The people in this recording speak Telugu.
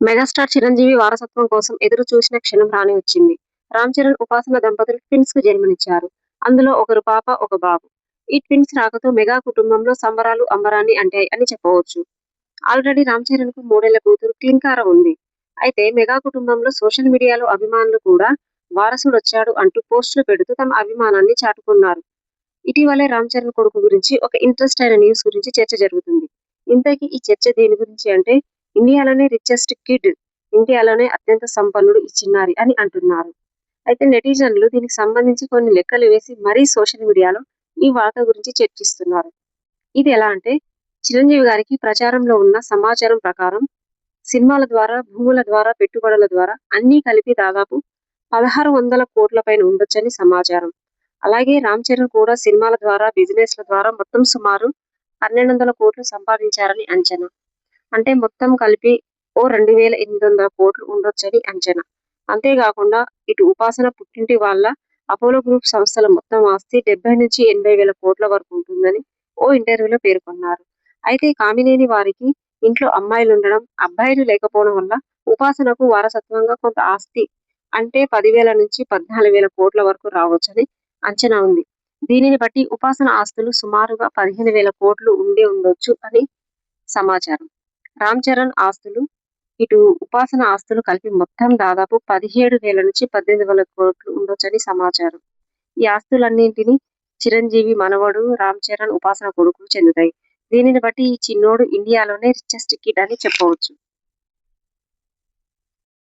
మెగాస్టార్ చిరంజీవి వారసత్వం కోసం ఎదురు చూసిన క్షణం రాని వచ్చింది. రామ్ చరణ్ ఉపాసన దంపతులు ట్విన్స్కు జన్మనిచ్చారు. అందులో ఒకరు పాప ఒక బాబు. ఈ ట్విన్స్ రాకతో మెగా కుటుంబంలో సంబరాలు అంబరాన్ని అంటాయి అని చెప్పవచ్చు. ఆల్రెడీ రామ్ చరణ్కు మూడేళ్ళ కూతురు క్లింకార ఉంది. అయితే మెగా కుటుంబంలో సోషల్ మీడియాలో అభిమానులు కూడా వారసుడు వచ్చాడు అంటూ పోస్టులు పెడుతూ తమ అభిమానాన్ని చాటుకున్నారు. ఇటీవలే రామ్ చరణ్ కొడుకు గురించి ఒక ఇంట్రెస్ట్ అయిన న్యూస్ గురించి చర్చ జరుగుతుంది. ఇంతకీ ఈ చర్చ దేని గురించి అంటే ఇండియాలోనే రిచెస్ట్ కిడ్ ఇండియాలోనే అత్యంత సంపన్నుడు ఈ చిన్నారి అని అంటున్నారు. అయితే నెటిజన్లు దీనికి సంబంధించి కొన్ని లెక్కలు వేసి మరీ సోషల్ మీడియాలో ఈ వార్త గురించి చర్చిస్తున్నారు. ఇది ఎలా అంటే చిరంజీవి గారికి ప్రచారంలో ఉన్న సమాచారం ప్రకారం సినిమాల ద్వారా భూముల ద్వారా పెట్టుబడుల ద్వారా అన్నీ కలిపి దాదాపు పదహారు వందల కోట్ల పైన ఉండొచ్చని సమాచారం. అలాగే రామ్ చరణ్ కూడా సినిమాల ద్వారా బిజినెస్ల ద్వారా మొత్తం సుమారు పన్నెండు వందల కోట్లు సంపాదించారని అంచనా. అంటే మొత్తం కలిపి ఓ రెండు వేల ఎనిమిది వందల కోట్లు ఉండొచ్చని అంచనా. అంతేకాకుండా ఇటు ఉపాసన పుట్టింటి వాళ్ళ అపోలో గ్రూప్ సంస్థల మొత్తం ఆస్తి డెబ్బై నుంచి ఎనభై వేల కోట్ల వరకు ఉంటుందని ఓ ఇంటర్వ్యూలో పేర్కొన్నారు. అయితే కామినేని వారికి ఇంట్లో అమ్మాయిలు ఉండడం అబ్బాయిలు లేకపోవడం వల్ల ఉపాసనకు వారసత్వంగా కొంత ఆస్తి అంటే పదివేల నుంచి పద్నాలుగు వేల కోట్ల వరకు రావచ్చని అంచనా ఉంది. దీనిని బట్టి ఉపాసన ఆస్తులు సుమారుగా పదిహేను వేల కోట్లు ఉండే ఉండొచ్చు అని సమాచారం. రామ్ చరణ్ ఆస్తులు ఇటు ఉపాసన ఆస్తులు కలిపి మొత్తం దాదాపు పదిహేడు వేల నుంచి పద్దెనిమిది వేల కోట్లు ఉండొచ్చని సమాచారం. ఈ ఆస్తులన్నింటినీ చిరంజీవి మనవడు రామ్ చరణ్ ఉపాసన కొడుకు చెందుతాయి. దీనిని బట్టి ఈ చిన్నోడు ఇండియాలోనే రిచెస్ట్ కిడ్ అని చెప్పవచ్చు.